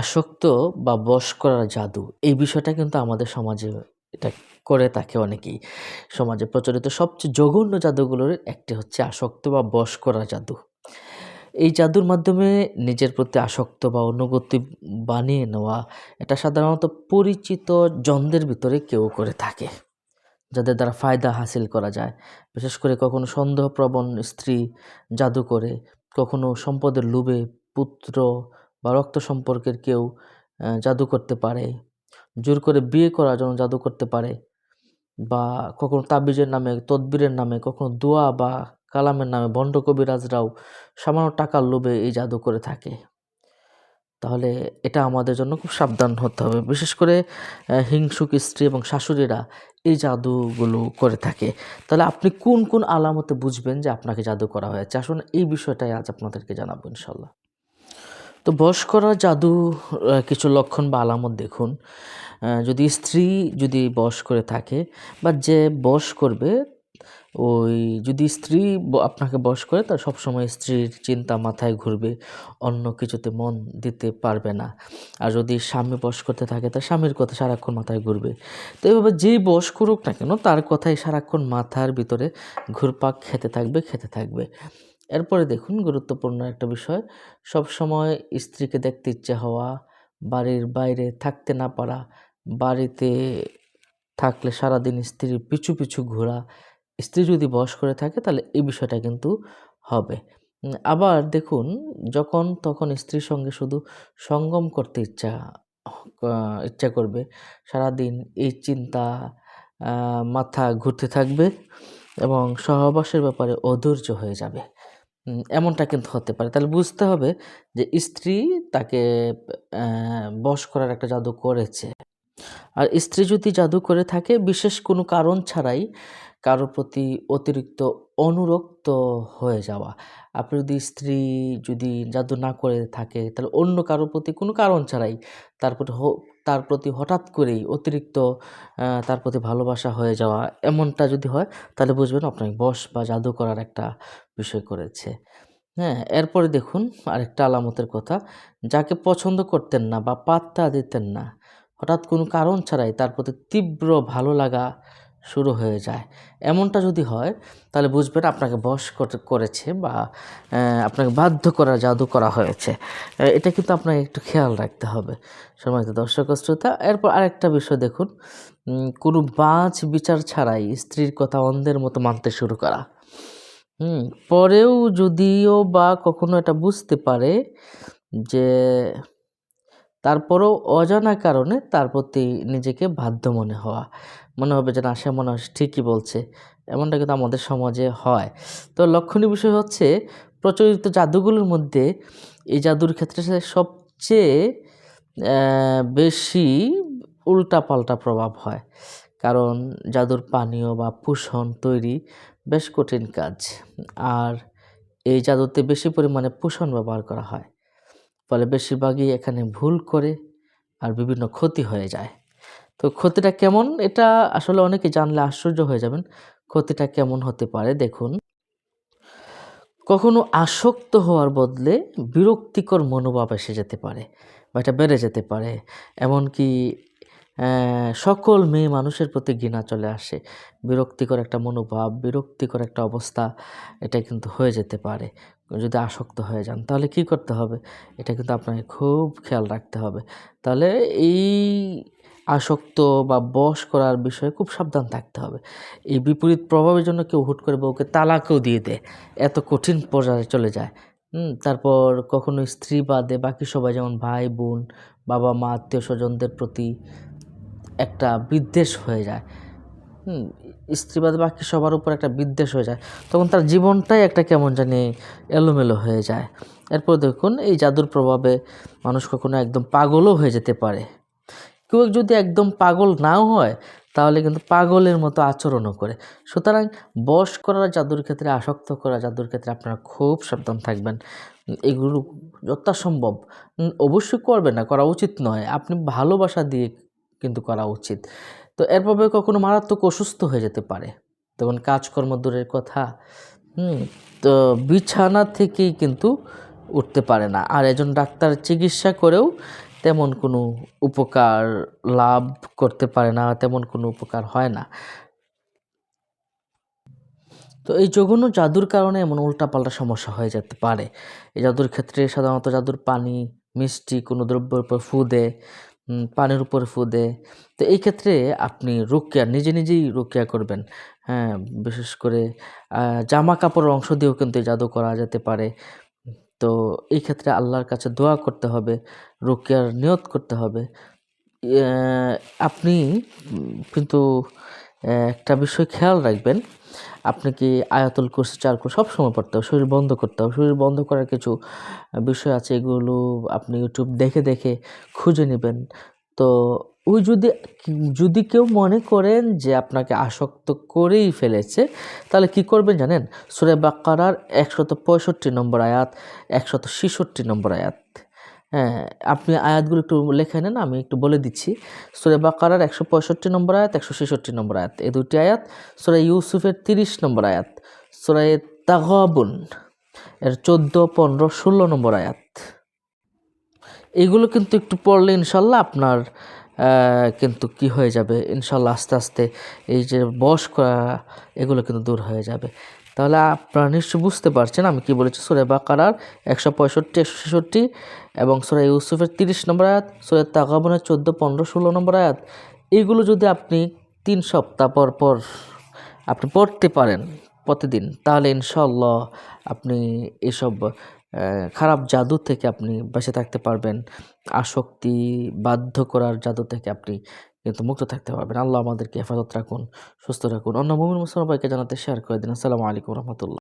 আসক্ত বা বশ করার জাদু, এই বিষয়টা কিন্তু আমাদের সমাজে এটা করে থাকে অনেকেই। সমাজে প্রচলিত সবচেয়ে জঘন্য জাদুগুলোর একটি হচ্ছে আসক্ত বা বশ করা জাদু। এই জাদুর মাধ্যমে নিজের প্রতি আসক্ত বা অনুগতি বানিয়ে নেওয়া, এটা সাধারণত পরিচিত জনদের ভিতরে কেউ করে থাকে, যাদের দ্বারা ফায়দা হাসিল করা যায়। বিশেষ করে কখনো সন্দেহপ্রবণ স্ত্রী জাদু করে, কখনো সম্পদের লোভে পুত্র বা রক্ত সম্পর্কের কেউ জাদু করতে পারে। জোর করে বিয়ে করার জন্য জাদু করতে পারে। বা কখনো তাবিজের নামে, তদবিরের নামে, কখনো দোয়া বা কালামের নামে ভণ্ড কবিরাজরাও সামান্য টাকার লোভে এই জাদু করে থাকে। তাহলে এটা আমাদের জন্য খুব সাবধান হতে হবে। বিশেষ করে হিংসুক স্ত্রী এবং শাশুড়িরা এই জাদুগুলো করে থাকে। তাহলে আপনি কোন কোন আলামতে বুঝবেন যে আপনাকে জাদু করা হয়েছে? আসুন এই বিষয়টাই আজ আপনাদেরকে জানাব ইনশাল্লাহ। তো বশ করা জাদু কিছু লক্ষণ বা আলামত দেখুন। যদি স্ত্রী যদি বশ করে থাকে বা যে বশ করবে, ওই যদি স্ত্রী আপনাকে বশ করে তার সবসময় স্ত্রীর চিন্তা মাথায় ঘুরবে, অন্য কিছুতে মন দিতে পারবে না। আর যদি স্বামী বশ করতে থাকে তার স্বামীর কথা সারাক্ষণ মাথায় ঘুরবে। তো এভাবে যেই বশ করুক না কেন, তার কথাই সারাক্ষণ মাথার ভিতরে ঘুরপাক খেতে থাকবে খেতে থাকবে। এরপরে দেখুন গুরুত্বপূর্ণ একটা বিষয়। সব সময় স্ত্রীকে দেখতে ইচ্ছে হওয়া, বাড়ির বাইরে থাকতে না পারা, বাড়িতে থাকলে সারাদিন স্ত্রীর পিছু পিছু ঘোরা, স্ত্রী যদি বয়স করে থাকে তাহলে এই বিষয়টা কিন্তু হবে। আবার দেখুন যখন তখন স্ত্রীর সঙ্গে শুধু সঙ্গম করতে ইচ্ছা ইচ্ছা করবে। সারাদিন এই চিন্তা মাথা ঘুরতে থাকবে এবং সহবাসের ব্যাপারে অধৈর্য হয়ে যাবে। এমনটা কিন্তু হতে পারে। তাহলে বুঝতে হবে যে স্ত্রী তাকে বশ করার একটা জাদু করেছে। আর স্ত্রী যদি জাদু করে থাকে, বিশেষ কোনো কারণ ছাড়াই কারোর প্রতি অতিরিক্ত অনুরক্ত হয়ে যাওয়া। আপনি যদি স্ত্রী যদি জাদু না করে থাকে, তাহলে অন্য কারোর প্রতি কোনো কারণ ছাড়াই তার প্রতি তার প্রতি হঠাৎ করেই অতিরিক্ত তার প্রতি ভালোবাসা হয়ে যাওয়া এমনটা যদি হয়, তাহলে বুঝবেন আপনাকে বস বা জাদু করার একটা বিষয় করেছে। হ্যাঁ এরপরে দেখুন আরেকটা আলামতের কথা। যাকে পছন্দ করতেন না বা পাত্তা দিতেন না, হঠাৎ কোনো কারণ ছাড়াই তার প্রতি তীব্র ভালো লাগা শুরু হয়ে যায়। এমনটা যদি হয়, তাহলে বুঝবেন আপনাকে বশ করেছে বা আপনাকে বাধ্য করা জাদু করা হয়েছে। এটা কিন্তু আপনাকে একটু খেয়াল রাখতে হবে। সম্মানিত দর্শক শ্রোতা, এরপর আরেকটা বিষয় দেখুন। কোনো বাঁচ বিচার ছাড়াই স্ত্রীর কথা অন্ধের মতো মানতে শুরু করা। হুম, পরেও যদিও বা কখনো এটা বুঝতে পারে যে, তারপরেও অজানা কারণে তার প্রতি নিজেকে বাধ্য মনে হওয়া। মনে হবে যে, না, সে মনে হয় ঠিকই বলছে। এমনটা কিন্তু আমাদের সমাজে হয়। তো লক্ষণীয় বিষয় হচ্ছে, প্রচলিত জাদুগুলোর মধ্যে এই জাদুর ক্ষেত্রে সবচেয়ে বেশি উল্টাপাল্টা প্রভাব হয়। কারণ জাদুর পানীয় বা পোষণ তৈরি বেশ কঠিন কাজ। আর এই জাদুতে বেশি পরিমাণে পোষণ ব্যবহার করা হয়। ফলে বেশিরভাগই এখানে ভুল করে আর বিভিন্ন ক্ষতি হয়ে যায়। তো ক্ষতিটা কেমন? এটা আসলে অনেকে জানলে আশ্চর্য হয়ে যাবেন। ক্ষতিটা কেমন হতে পারে? দেখুন। কখনো আসক্ত হওয়ার বদলে বিরক্তিকর মনোভাব এসে যেতে পারে বা এটা বেড়ে যেতে পারে। এমনকি সকল মেয়ে মানুষের প্রতি ঘৃণা চলে আসে। বিরক্তিকর একটা মনোভাব, বিরক্তিকর একটা অবস্থা, এটা কিন্তু হয়ে যেতে পারে। যদি আসক্ত হয়ে যান, তাহলে কি করতে হবে? এটা কিন্তু আপনাকে খুব খেয়াল রাখতে হবে। তাহলে এই আসক্ত বা বশ করার বিষয়ে খুব সাবধান থাকতে হবে। এই বিপরীত প্রভাবের জন্য কেউ হুট করে বউকে তালাকও দিয়ে দেয়। এত কঠিন পর্যায়ে চলে যায়। হুম, তারপর কখনো স্ত্রী বাদে বাকি সবাই যেমন ভাই, বোন, বাবা মা, আত্মীয় স্বজনদের প্রতি একটা বিদ্বেষ হয়ে যায়। স্ত্রী বাদে বাকি সবার উপর একটা বিদ্বেষ হয়ে যায়। তখন তার জীবনটাই একটা কেমন জানি এলোমেলো হয়ে যায়। এরপর দেখুন, এই জাদুর প্রভাবে মানুষ কখনো একদম পাগলও হয়ে যেতে পারে। কেউ যদি একদম পাগল নাও হয়, তাহলে কিন্তু পাগলের মতো আচরণও করে। সুতরাং বশ করার জাদুর ক্ষেত্রে, আসক্ত করা জাদুর ক্ষেত্রে আপনারা খুব সাবধান থাকবেন। এগুলো যথাসম্ভব। অবশ্যই করবেন না, করা উচিত নয়। আপনি ভালোবাসা দিয়ে কিন্তু করা উচিত। তো এর প্রভাবে কখনো মারাত্মক অসুস্থ হয়ে যেতে পারে। তখন কাজকর্ম দূরের কথা, হুম, তো বিছানা থেকেই কিন্তু উঠতে পারে না। আর একজন ডাক্তার চিকিৎসা করেও তেমন কোনো উপকার লাভ করতে পারে না, তেমন কোনো উপকার হয় না। তো এই জঘন্য জাদুর কারণে এমন উল্টাপাল্টা সমস্যা হয়ে যেতে পারে। এই জাদুর ক্ষেত্রে সাধারণত জাদুর পানি, মিষ্টি, কোনো দ্রব্যের উপর ফু দেয় পানির উপর ফু দেয় তো এই ক্ষেত্রে আপনি রুকিয়া নিজে নিজেই রুকিয়া করবেন। হ্যাঁ বিশেষ করে জামা কাপড়ের অংশ দিয়েও কিন্তু জাদু করা যেতে পারে। তো এই ক্ষেত্রে আল্লাহর কাছে দোয়া করতে হবে, রুকিয়ার নিয়ত করতে হবে। আপনি কিন্তু একটা বিষয় খেয়াল রাখবেন। আপনি কি আয়াতুল কুরসি চার কুরসি সবসময় পড়তে হবে, শরীর বন্ধ করতে হবে। শরীর বন্ধ করার কিছু বিষয় আছে, এগুলো আপনি ইউটিউব দেখে দেখে খুঁজে নেবেন। তো ওই যদি যদি কেউ মনে করেন যে আপনাকে আসক্ত করেই ফেলেছে, তাহলে কি করবেন জানেন? সুরে বাক্কারার একশত পঁয়ষট্টি নম্বর আয়াত, একশত ছেষট্টি নম্বর আয়াত। হ্যাঁ আপনি আয়াতগুলো একটু লেখে নেন, আমি একটু বলে দিচ্ছি। সুরে বাকারার একশো পঁয়ষট্টি নম্বর আয়াত একশো ছেষট্টি নম্বর আয়াত। এই দুটি আয়াত সুরে ইউসুফের তিরিশ নম্বর আয়াত, সুরে তাগাবুন এর চোদ্দ, পনেরো, ষোলো নম্বর আয়াত। এগুলো কিন্তু একটু পড়লে ইনশাল্লাহ আপনার কিন্তু কি হয়ে যাবে? ইনশাল্লাহ আস্তে আস্তে এই যে বস করা এগুলো কিন্তু দূর হয়ে যাবে। তাহলে আপনারা নিশ্চয়ই বুঝতে পারছেন আমি কি বলেছি? সুরে বাকারার একশো পঁয়ষট্টি, একশো ছেষট্টি এবং সুরে ইউসুফের তিরিশ নম্বর আয়াত, সুরে তাগাবনের চোদ্দ, পনেরো, ষোলো নম্বর আয়াত। এইগুলো যদি আপনি তিন সপ্তাহ পর পর আপনি পড়তে পারেন প্রতিদিন, তাহলে ইনশাল্লাহ আপনি এসব খারাপ জাদু থেকে আপনি বেঁচে থাকতে পারবেন। আসক্তি বাধ্য করার জাদু থেকে আপনি কিন্তু মুক্ত থাকতে পারবেন। আল্লাহ আমাদেরকে হেফাজত রাখুন, সুস্থ রাখুন। অন্য মুমিন মুসলমান ভাইকে জানাতে শেয়ার করে দিন। আসসালামু আলাইকুম রহমতুল্লাহ।